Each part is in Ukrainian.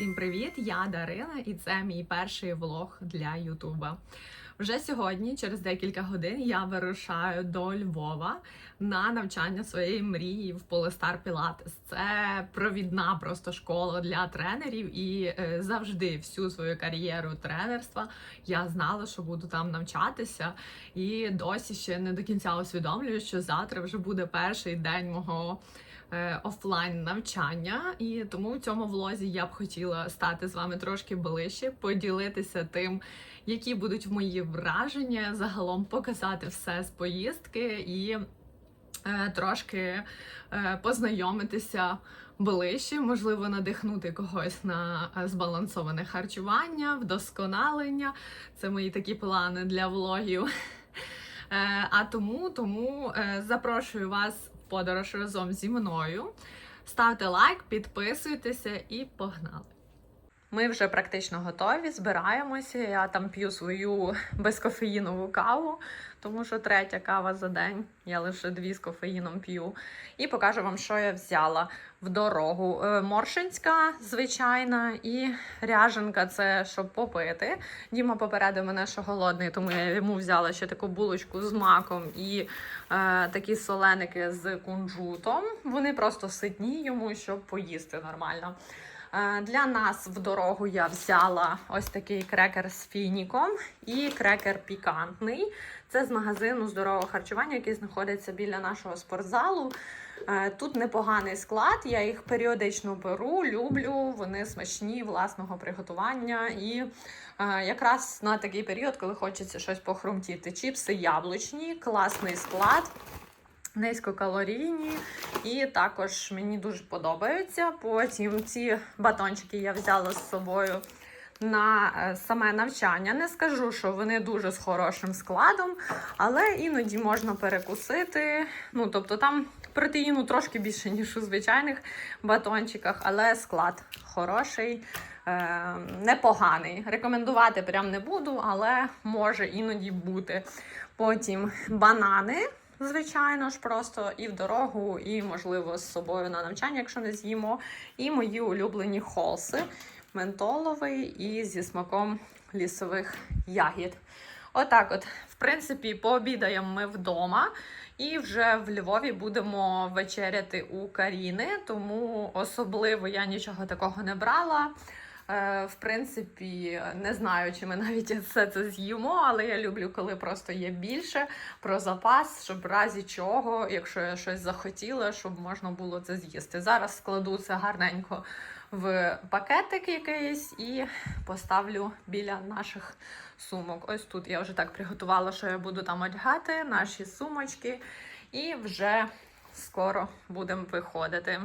Всім привіт! Я Дарина, і це мій перший влог для Ютуба. Вже сьогодні, через декілька годин, я вирушаю до Львова на навчання своєї мрії в Полестар Пілатес. Це провідна просто школа для тренерів, і е, завжди всю свою кар'єру тренерства я знала, що буду там навчатися. І досі ще не до кінця усвідомлюю, що завтра вже буде перший день мого офлайн навчання, і тому в цьому влозі я б хотіла стати з вами трошки ближче, поділитися тим, які будуть мої враження, загалом показати все з поїздки і е, трошки е, познайомитися. Ближче, можливо, надихнути когось на е, збалансоване харчування, вдосконалення. Це мої такі плани для влогів. Е, А тому, тому е, запрошую вас в подорож разом зі мною. Ставте лайк, підписуйтеся і погнали! Ми вже практично готові, збираємося. Я там п'ю свою безкофеїнову каву, тому що третя кава за день. Я лише дві з кофеїном п'ю. І покажу вам, що я взяла в дорогу. Е, Моршинська, звичайна, і ряженка це щоб попити. Діма попередив мене, що голодний, тому я йому взяла ще таку булочку з маком і е, такі соленики з кунжутом. Вони просто ситні йому, щоб поїсти нормально. Е, Для нас в дорогу я взяла ось такий крекер з фініком і крекер пікантний. Це з магазину здорового харчування, який знаходиться біля нашого спортзалу. Е, Тут непоганий склад, я їх періодично беру, люблю. Вони смачні власного приготування. І е, якраз на такий період, коли хочеться щось похрумтіти. Чіпси яблучні, класний склад. Низькокалорійні, і також мені дуже подобаються. Потім ці батончики я взяла з собою на е, саме навчання. Не скажу, що вони дуже з хорошим складом, але іноді можна перекусити. Ну, тобто там протеїну трошки більше, ніж у звичайних батончиках, але склад хороший, е, непоганий. Рекомендувати прям не буду, але може іноді бути. Потім банани. Звичайно ж, просто і в дорогу, і, можливо, з собою на навчання, якщо не з'їмо. І мої улюблені холси ментоловий і зі смаком лісових ягід. Отак, от, в принципі, пообідаємо ми вдома. І вже в Львові будемо вечеряти у Каріни, тому особливо я нічого такого не брала. Е, В принципі, не знаю, чи ми навіть все це з'їмо, але я люблю, коли просто є більше про запас, щоб в разі чого, якщо я щось захотіла, щоб можна було це з'їсти. Зараз складу це гарненько в пакетик якийсь і поставлю біля наших сумок. Ось тут я вже так приготувала, що я буду там одягати наші сумочки, і вже скоро будемо виходити.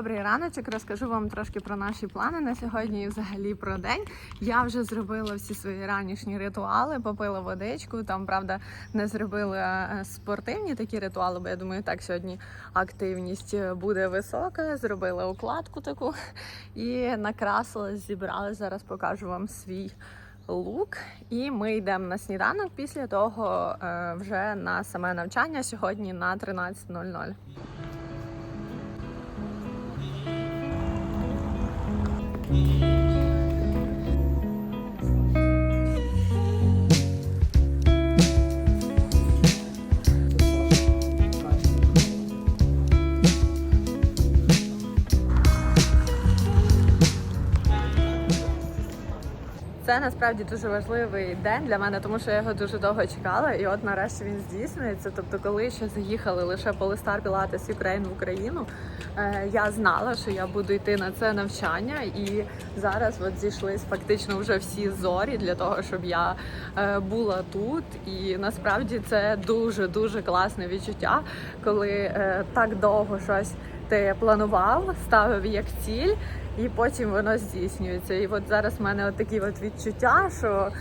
Добрий раночок, розкажу вам трошки про наші плани на сьогодні і взагалі про день. Я вже зробила всі свої ранішні ритуали, попила водичку. Там, правда, не зробила е, спортивні такі ритуали, бо я думаю, так сьогодні активність буде висока. Зробила укладку таку і накрасила, зібрала. Зараз покажу вам свій лук. І ми йдемо на сніданок після того е, вже на саме навчання сьогодні на 13.00. 嗯 Це насправді дуже важливий день для мене, тому що я його дуже довго чекала, і от нарешті він здійснюється. Тобто, коли ще заїхали лише Полистар Пілатес Ukraine в Україну, е, я знала, що я буду йти на це навчання, і зараз от зійшлись фактично вже всі зорі для того, щоб я е, була тут. І насправді це дуже дуже класне відчуття, коли е, так довго щось ти планував, ставив як ціль, і потім воно здійснюється. І от зараз в мене от такі от відчуття, що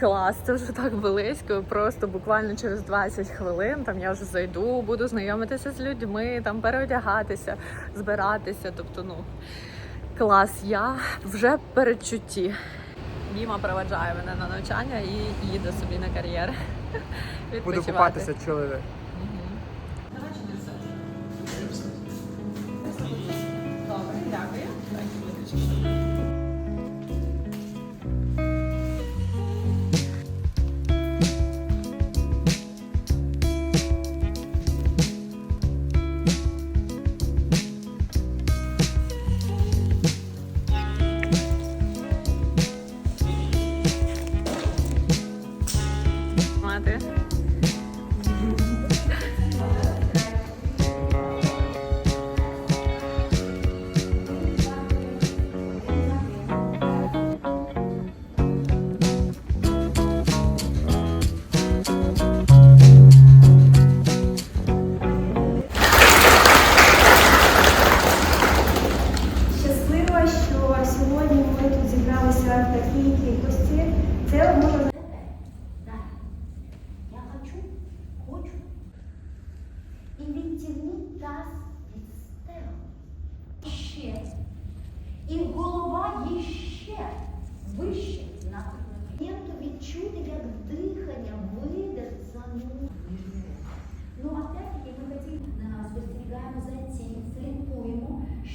клас, це вже так близько, просто буквально через 20 хвилин там я вже зайду, буду знайомитися з людьми, там переодягатися, збиратися. Тобто, ну клас, я вже в передчутті. Діма проведжає мене на навчання і їде собі на кар'єр. Буду купатися чоловік. Добре, дякую.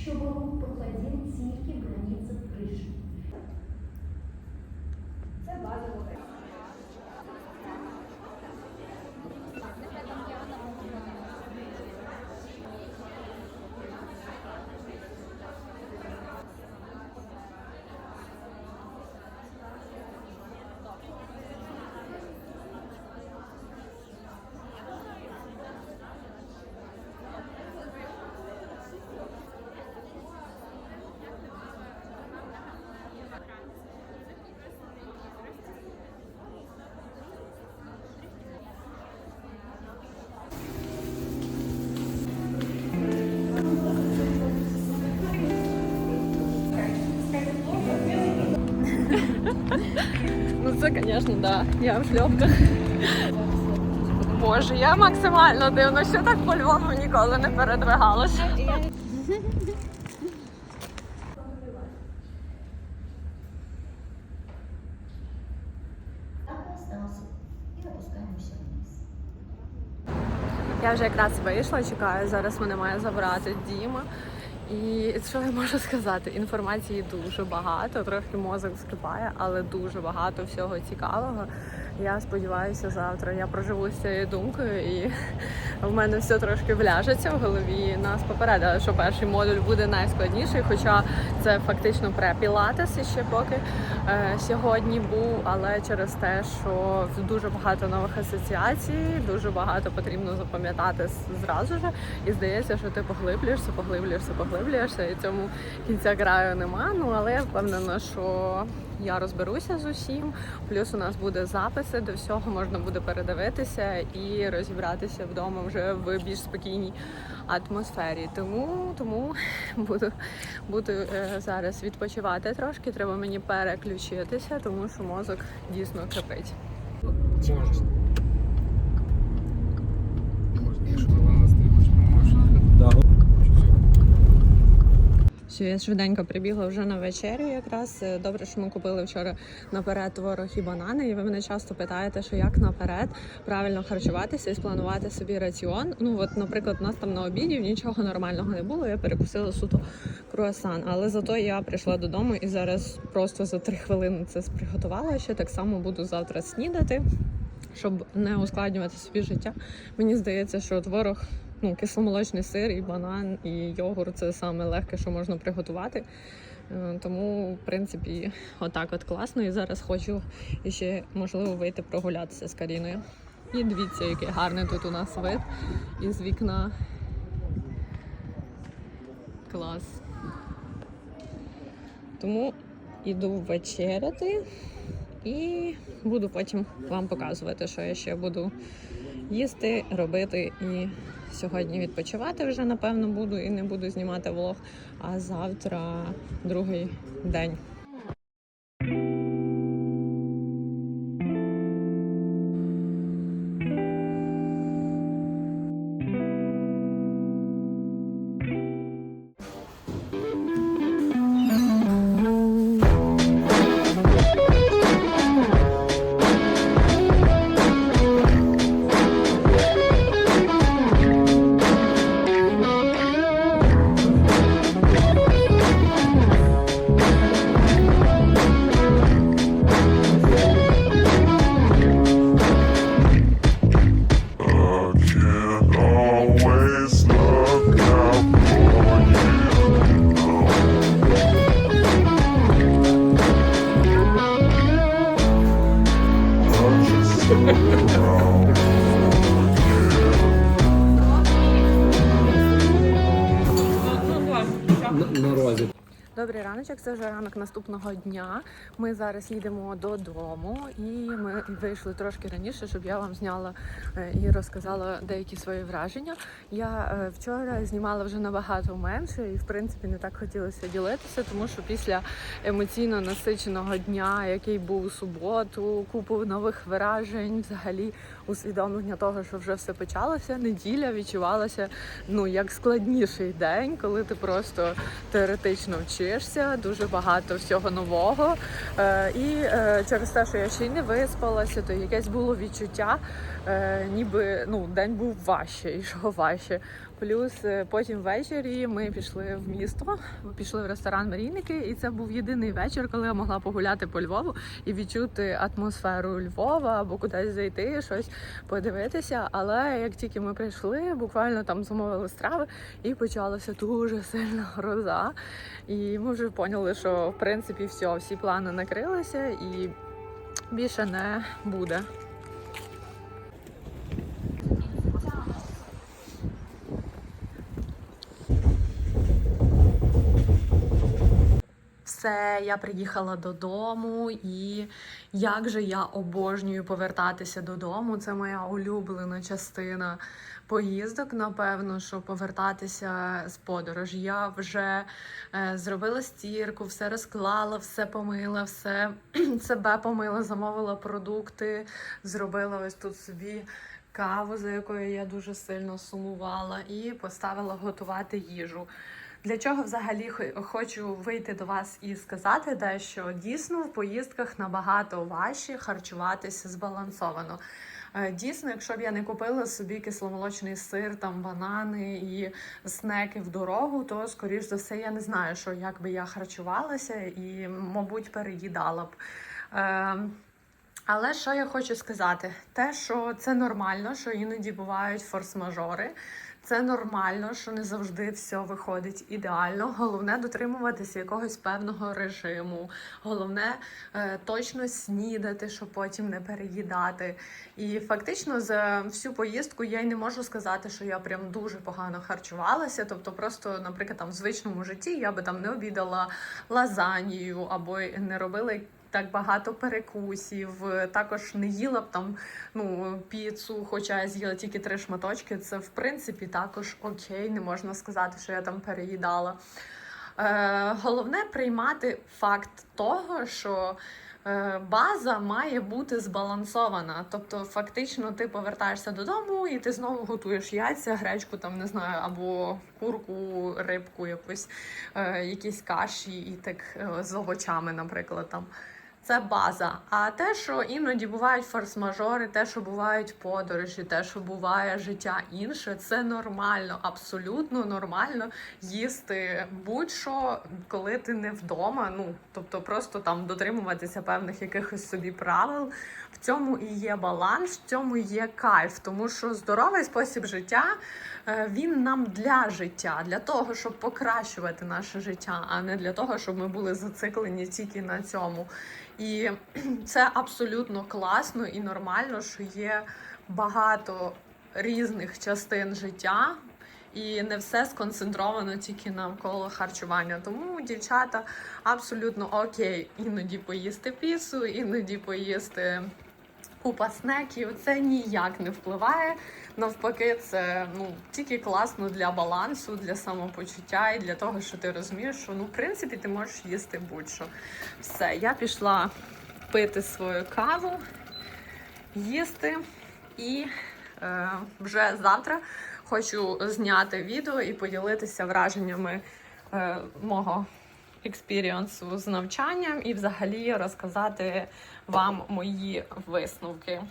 Shubho Ну це, звісно, да. Я в шльопках. Боже, я максимально дивно, що так по Львову ніколи не передвигалася. Я вже якраз вийшла, чекаю. Зараз мене має забрати Діма. І що я можу сказати? Інформації дуже багато, трохи мозок скрипає, але дуже багато всього цікавого. Я сподіваюся, завтра я проживу з цією думкою, і в мене все трошки вляжеться в голові. Нас попередили, що перший модуль буде найскладніший, хоча це фактично препілатес ще поки е, сьогодні був, але через те, що дуже багато нових асоціацій, дуже багато потрібно запам'ятати зразу ж. І здається, що ти поглиблюєшся, поглиблюєшся, поглиблюєшся, і цьому кінця краю нема. Ну але я впевнена, що я розберуся з усім. Плюс у нас буде записи, до всього можна буде передивитися і розібратися вдома вже в більш спокійній атмосфері. Тому тому буду, буду е, зараз відпочивати трошки. Треба мені переключитися, тому що мозок дійсно кипить. Можна. Якщо вона стрілочка, можна. Все, я швиденько прибігла вже на вечерю. Якраз Е, добре, що ми купили вчора наперед творог і банани. І ви мене часто питаєте, що як наперед правильно харчуватися і спланувати собі раціон. Ну от, наприклад, у нас там на обіді нічого нормального не було. Я перекусила суто круасан. Але зато я прийшла додому і зараз просто за три хвилини це приготувала. Ще так само буду завтра снідати, щоб не ускладнювати собі життя. Мені здається, що творог ну, кисломолочний сир, і банан, і йогурт це саме легке, що можна приготувати. Е, Тому, в принципі, отак от класно. І зараз хочу ще можливо вийти прогулятися з Каріною. І дивіться, який гарний тут у нас вид із вікна. Клас. Тому іду вечеряти і буду потім вам показувати, що я ще буду їсти, робити. І сьогодні відпочивати вже напевно буду і не буду знімати влог. А завтра другий день. Це вже ранок наступного дня. Ми зараз їдемо додому, і ми вийшли трошки раніше, щоб я вам зняла е, і розказала деякі свої враження. Я е, вчора знімала вже набагато менше, і в принципі не так хотілося ділитися, тому що після емоційно насиченого дня, який був у суботу, купу нових вражень, взагалі усвідомлення того, що вже все почалося. Неділя відчувалася ну як складніший день, коли ти просто теоретично вчишся, дуже багато всього нового. Е, і е, через те, що я ще й не виспалася, то якесь було відчуття, е, ніби ну, день був важче, і важче. Плюс е, потім ввечері ми пішли в місто, пішли в ресторан Марійники, і це був єдиний вечір, коли я могла погуляти по Львову і відчути атмосферу Львова або кудись зайти, щось подивитися. Але як тільки ми прийшли, буквально там замовили страви, і почалася дуже сильна гроза. І ми вже поняли, що в принципі все, всі плани накрилися і більше не буде. Все, я приїхала додому, і як же я обожнюю повертатися додому. Це моя улюблена частина поїздок. Напевно, що повертатися з подорожі. Я вже е, зробила стірку, все розклала, все помила, все себе помила, замовила продукти, зробила ось тут собі. Каву, за якою я дуже сильно сумувала, і поставила готувати їжу. Для чого взагалі хочу вийти до вас і сказати, де що дійсно в поїздках набагато важче харчуватися збалансовано. Е, Дійсно, якщо б я не купила собі кисломолочний сир, там банани і снеки в дорогу, то скоріш за все я не знаю, що як би я харчувалася і, мабуть, переїдала б. Е, але що я хочу сказати? Те, що це нормально, що іноді бувають форс-мажори. Це нормально, що не завжди все виходить ідеально. Головне дотримуватися якогось певного режиму. Головне е, точно снідати, щоб потім не переїдати. І фактично за всю поїздку я й не можу сказати, що я прям дуже погано харчувалася. Тобто, просто, наприклад, там в звичному житті я би там не обідала лазанію або не робила так багато перекусів. Також не їла б там ну піцу, хоча я з'їла тільки три шматочки. Це в принципі також окей, не можна сказати, що я там переїдала. Е, головне приймати факт того, що е, база має бути збалансована. Тобто, фактично, ти повертаєшся додому і ти знову готуєш яйця, гречку, там не знаю, або курку, рибку, якусь, е, якісь каші і так е, з овочами, наприклад. там. Це база. А те, що іноді бувають форс-мажори, те, що бувають подорожі, те, що буває життя інше, це нормально, абсолютно нормально їсти будь-що, коли ти не вдома. Ну тобто, просто там дотримуватися певних якихось собі правил. В цьому і є баланс, в цьому і є кайф, тому що здоровий спосіб життя він нам для життя, для того, щоб покращувати наше життя, а не для того, щоб ми були зациклені тільки на цьому. І це абсолютно класно і нормально, що є багато різних частин життя. І не все сконцентровано тільки навколо харчування. Тому дівчата абсолютно окей, іноді поїсти пісу, іноді поїсти купа снеків. Це ніяк не впливає. Навпаки, це ну тільки класно для балансу, для самопочуття і для того, що ти розумієш, що ну в принципі ти можеш їсти будь-що. Все, я пішла пити свою каву, їсти і е, вже завтра хочу зняти відео і поділитися враженнями е, мого експіріансу з навчанням і взагалі розказати вам мої висновки.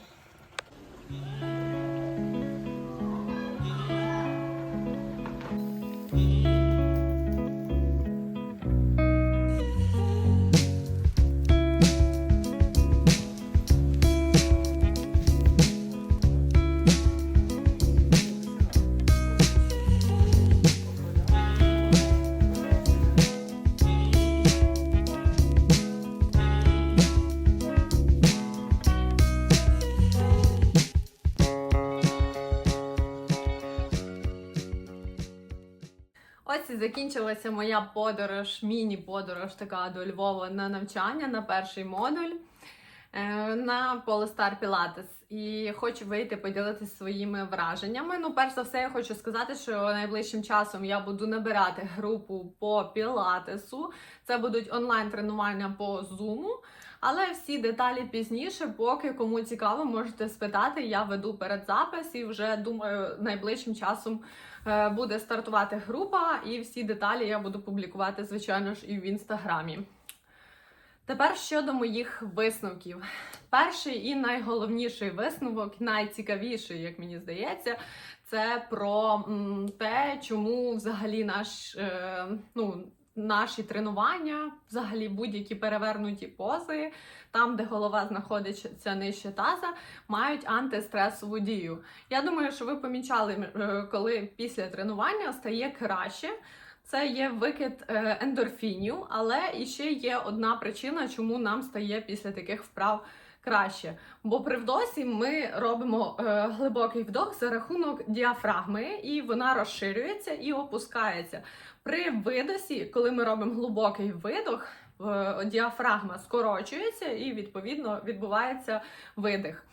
Закінчилася моя подорож, міні-подорож така до Львова на навчання на перший модуль е, на Polestar Pilates. І хочу вийти поділитися своїми враженнями. Ну, перш за все, я хочу сказати, що найближчим часом я буду набирати групу по пілатесу. Це будуть онлайн-тренування по Zoom. Але всі деталі пізніше, поки кому цікаво, можете спитати. Я веду передзапис і вже думаю, найближчим часом е, буде стартувати група, і всі деталі я буду публікувати, звичайно ж, і в інстаграмі. Тепер щодо моїх висновків. Перший і найголовніший висновок, найцікавіший, як мені здається, це про те, чому взагалі наш, е, ну, наші тренування, взагалі будь-які перевернуті пози, там, де голова знаходиться нижче таза, мають антистресову дію. Я думаю, що ви помічали, е, коли після тренування стає краще. Це є викид е, ендорфінів, але іще є одна причина, чому нам стає після таких вправ краще. Бо при вдосі ми робимо е, глибокий вдох за рахунок діафрагми, і вона розширюється і опускається. При видосі, коли ми робимо глибокий видох, е, діафрагма скорочується і відповідно відбувається видих.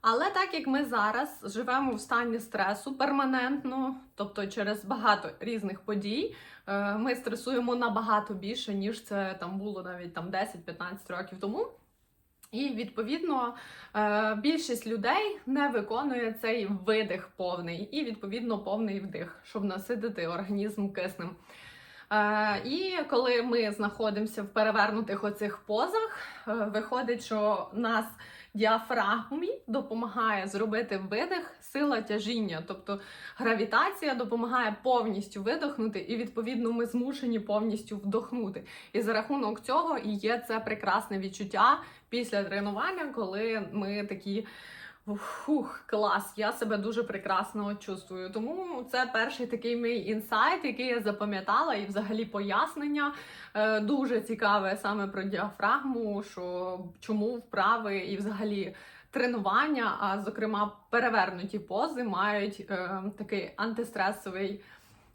Але так як ми зараз живемо в стані стресу перманентно, тобто через багато різних подій, е, ми стресуємо набагато більше, ніж це там було навіть там 10-15 років тому. І відповідно е, більшість людей не виконує цей видих повний і відповідно повний вдих, щоб насидити організм киснем. Е, І коли ми знаходимося в перевернутих оцих позах, е, виходить, що нас діафрагмі допомагає зробити видих, сила тяжіння, тобто гравітація допомагає повністю видохнути, і відповідно ми змушені повністю вдохнути. І за рахунок цього і є це прекрасне відчуття після тренування, коли ми такі. Фух, клас, я себе дуже прекрасно чувствую. Тому це перший такий мій інсайт, який я запам'ятала, і взагалі пояснення е, дуже цікаве саме про діафрагму, що чому вправи і взагалі тренування, а зокрема перевернуті пози, мають е, такий антистресовий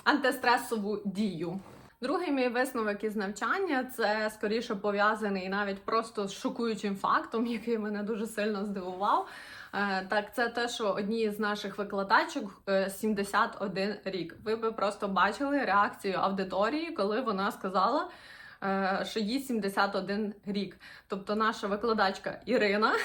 антистресову дію. Другий мій висновок із навчання це скоріше пов'язаний навіть просто з шокуючим фактом, який мене дуже сильно здивував. Е, Так, це те, що одні з наших викладачок е, 71 рік. Ви би просто бачили реакцію аудиторії, коли вона сказала, е, що їй 71 рік. Тобто наша викладачка Ірина е,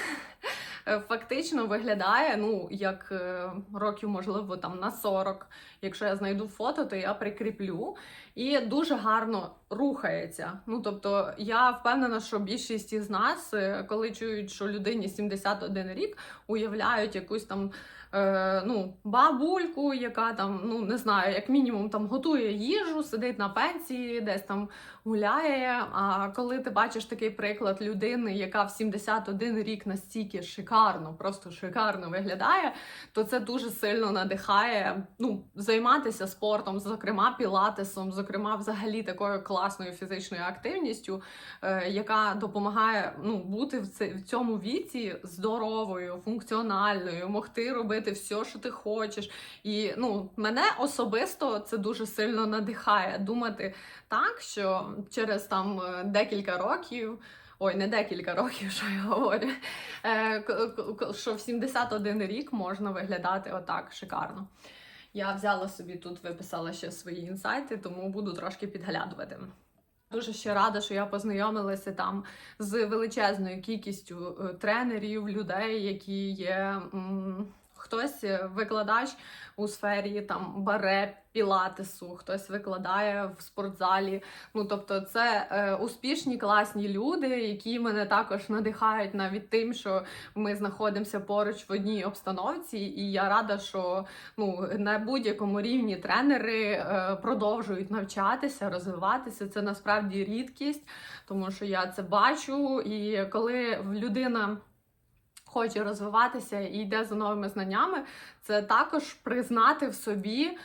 фактично виглядає ну, як е, років, можливо, там на 40. Якщо я знайду фото, то я прикріплю. і дуже гарно рухається. Ну тобто, я впевнена, що більшість із нас, е, коли чують, що людині 71 рік, уявляють якусь там. Е, ну, бабульку, яка там, ну не знаю, як мінімум там готує їжу, сидить на пенсії, десь там гуляє. А коли ти бачиш такий приклад людини, яка в 71 рік настільки шикарно, просто шикарно виглядає, то це дуже сильно надихає ну, займатися спортом, зокрема пілатесом, зокрема, взагалі такою класною фізичною активністю, е, яка допомагає ну, бути в, це, в цьому віці здоровою, функціональною, могти робити все, що ти хочеш. І ну, мене особисто це дуже сильно надихає думати так, що через там е, декілька років. Ой, не декілька років, що я говорю. Е, що в 71 рік можна виглядати отак шикарно. Я взяла собі тут, виписала ще свої інсайти, тому буду трошки підглядувати. Дуже ще рада, що я познайомилася там з величезною кількістю е, тренерів, людей, які є. м, Хтось е, викладач у сфері там баре, пілатесу, хтось викладає в спортзалі. Ну тобто, це е, успішні, класні люди, які мене також надихають навіть тим, що ми знаходимося поруч в одній обстановці, і я рада, що ну на будь-якому рівні тренери е, продовжують навчатися, розвиватися. Це насправді рідкість, тому що я це бачу. І коли людина хоче розвиватися і йде за новими знаннями, це також признати в собі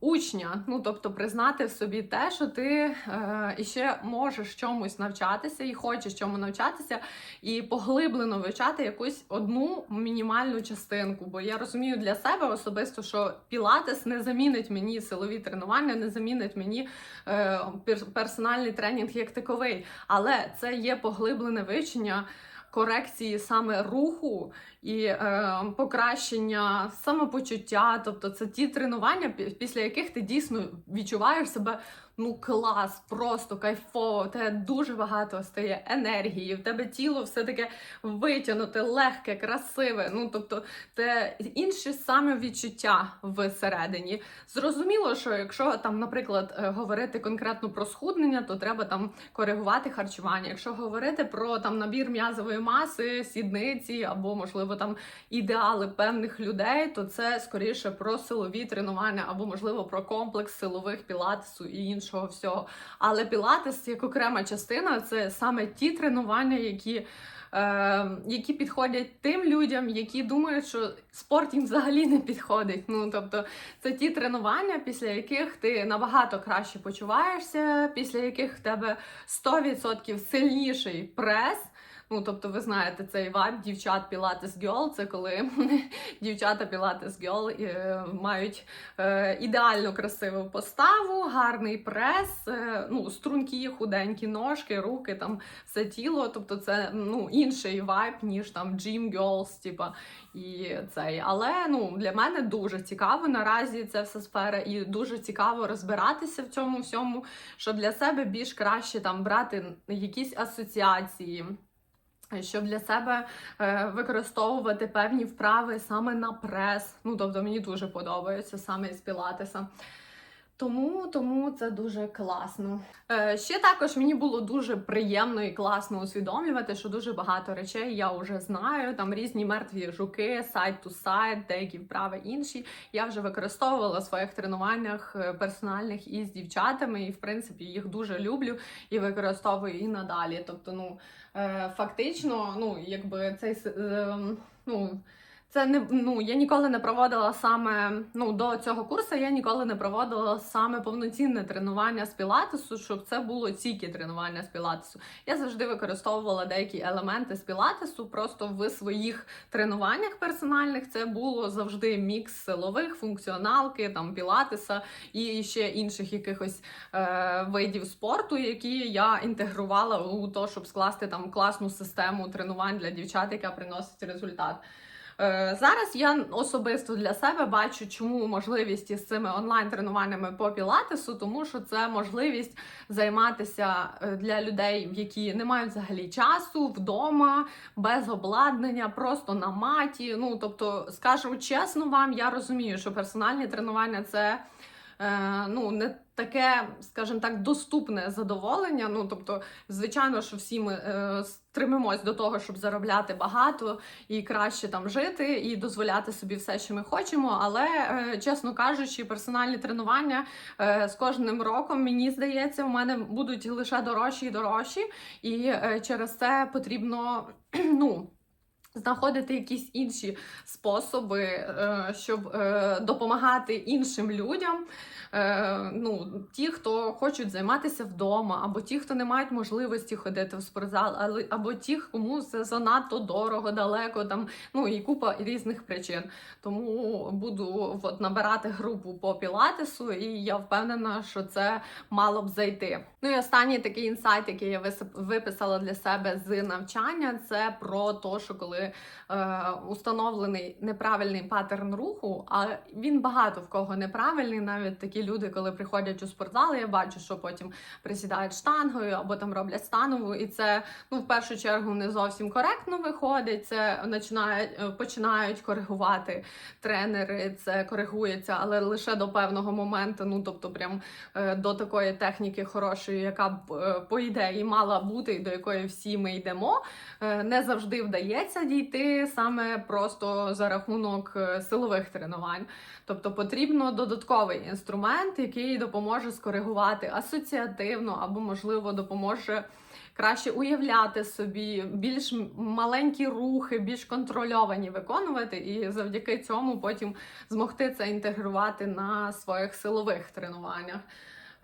учня. Ну тобто признати в собі те, що ти е, іще можеш чомусь навчатися і хочеш чому навчатися, і поглиблено вивчати якусь одну мінімальну частинку. Бо я розумію для себе особисто, що пілатес не замінить мені силові тренування, не замінить мені е, персональний тренінг як таковий, але це є поглиблене вивчення. Корекції саме руху і е, покращення самопочуття, тобто це ті тренування, після яких ти дійсно відчуваєш себе ну клас, просто кайфово. У тебе дуже багато стає енергії, в тебе тіло все таке витягнуте, легке, красиве. Ну тобто, це інші саме відчуття всередині. Зрозуміло, що якщо там, наприклад, е, говорити конкретно про схуднення, то треба там коригувати харчування. Якщо говорити про там набір м'язової маси, сідниці або можливо там ідеали певних людей, то це скоріше про силові тренування або можливо про комплекс силових пілатесу і іншого всього. Але пілатес як окрема частина це саме ті тренування, які. Е, які підходять тим людям, які думають, що спорт їм взагалі не підходить. Ну тобто, це ті тренування, після яких ти набагато краще почуваєшся, після яких в тебе 100% сильніший прес. Ну, тобто, ви знаєте, цей вайб дівчат Pilates Girl, це коли дівчата Pilates Girl е, мають е, ідеально красиву поставу, гарний прес, е, ну, стрункі, худенькі ножки, руки, там все тіло. Тобто, це ну, інший вайб, ніж там Gym Girls, типа, і цей. Але ну, для мене дуже цікаво наразі ця вся сфера, і дуже цікаво розбиратися в цьому всьому, щоб для себе більш краще там брати якісь асоціації. Щоб для себе е, використовувати певні вправи саме на прес. Ну, тобто мені дуже подобається саме з пілатеса. Тому, тому це дуже класно. Е, ще також мені було дуже приємно і класно усвідомлювати, що дуже багато речей я вже знаю. Там різні мертві жуки, сайт ту сайт, деякі вправи інші. Я вже використовувала в своїх тренуваннях е, персональних із дівчатами, і в принципі їх дуже люблю і використовую і надалі. Тобто, ну е, фактично, ну якби цей е, ну. Це не ну я ніколи не проводила саме ну до цього курсу. Я ніколи не проводила саме повноцінне тренування з пілатесу, щоб це було тільки тренування з пілатесу. Я завжди використовувала деякі елементи з пілатесу. Просто в своїх тренуваннях персональних це було завжди мікс силових, функціоналки, там пілатеса і ще інших якихось е, видів спорту, які я інтегрувала у то, щоб скласти там класну систему тренувань для дівчат, яка приносить результат. Е, Зараз я особисто для себе бачу, чому можливість із цими онлайн-тренуваннями по пілатесу, тому що це можливість займатися е, для людей, які не мають взагалі часу вдома, без обладнання, просто на маті. Ну тобто, скажу чесно вам, я розумію, що персональні тренування це. е, Ну, не таке, скажімо так, доступне задоволення. Ну тобто, звичайно, що всі ми е, стремимось до того, щоб заробляти багато і краще там жити, і дозволяти собі все, що ми хочемо. Але е, чесно кажучи, персональні тренування е, з кожним роком мені здається, в мене будуть лише дорожчі і дорожчі, і е, через це потрібно ну. Знаходити якісь інші способи, е, щоб е, допомагати іншим людям. Е, Ну, ті, хто хочуть займатися вдома, або ті, хто не мають можливості ходити в спортзал, або ті, кому це занадто дорого, далеко там, ну і купа різних причин. Тому буду от, набирати групу по пілатесу, і я впевнена, що це мало б зайти. Ну і останній такий інсайт, який я виписала для себе з навчання, це про те, що коли е, установлений неправильний паттерн руху, а він багато в кого неправильний, навіть такі люди, коли приходять у спортзал, я бачу, що потім присідають штангою або там роблять станову, і це ну в першу чергу не зовсім коректно виходить. Це починають е, починають коригувати тренери, це коригується, але лише до певного моменту. Ну тобто, прям е, до такої техніки хорошої, яка б е, по ідеї мала бути, і до якої всі ми йдемо. Е, Не завжди вдається дійти саме просто за рахунок е, силових тренувань. Тобто потрібно додатковий інструмент, який допоможе скоригувати асоціативно або, можливо, допоможе краще уявляти собі більш маленькі рухи, більш контрольовані виконувати, і завдяки цьому потім змогти це інтегрувати на своїх силових тренуваннях.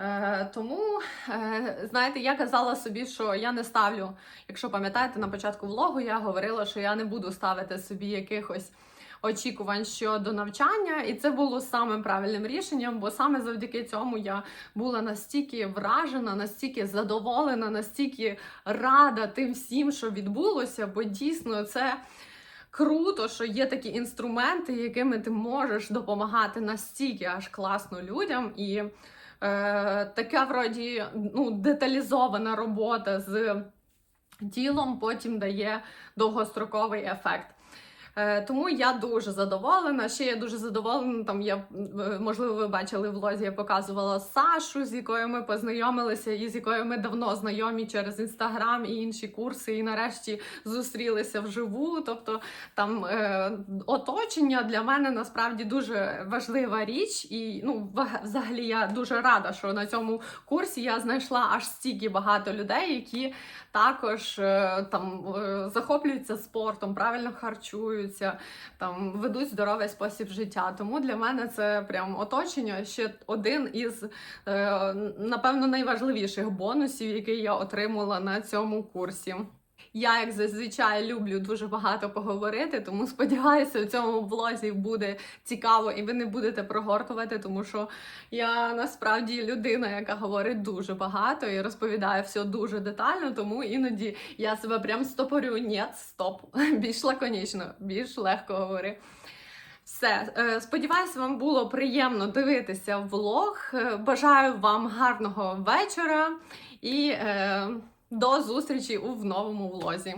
Е, тому, е, знаєте, я казала собі, що я не ставлю, якщо пам'ятаєте, на початку влогу я говорила, що я не буду ставити собі якихось очікувань щодо навчання, і це було самим правильним рішенням, бо саме завдяки цьому я була настільки вражена, настільки задоволена, настільки рада тим всім, що відбулося, бо дійсно це. Круто, що є такі інструменти, якими ти можеш допомагати настільки аж класно людям, і така вроді ну, деталізована робота з тілом потім дає довгостроковий ефект. Е, Тому я дуже задоволена. Ще я дуже задоволена. Там я е, можливо, ви бачили в влозі, я показувала Сашу, з якою ми познайомилися, і з якою ми давно знайомі через інстаграм і інші курси. І нарешті зустрілися вживу. Тобто там е, оточення для мене насправді дуже важлива річ. І ну, взагалі я дуже рада, що на цьому курсі я знайшла аж стільки багато людей, які також там захоплюються спортом, правильно харчуються, там ведуть здоровий спосіб життя. Тому для мене це прям оточення ще один із е, напевно найважливіших бонусів, який я отримала на цьому курсі. Я, як зазвичай, люблю дуже багато поговорити, тому сподіваюся, у цьому влозі буде цікаво і ви не будете прогортувати, тому що я насправді людина, яка говорить дуже багато і розповідає все дуже детально, тому іноді я себе прям стопорю. Ні, стоп, більш лаконічно, більш легко говори. Все, Е, сподіваюся, вам було приємно дивитися влог. Е, Бажаю вам гарного вечора і е, до зустрічі у новому влозі.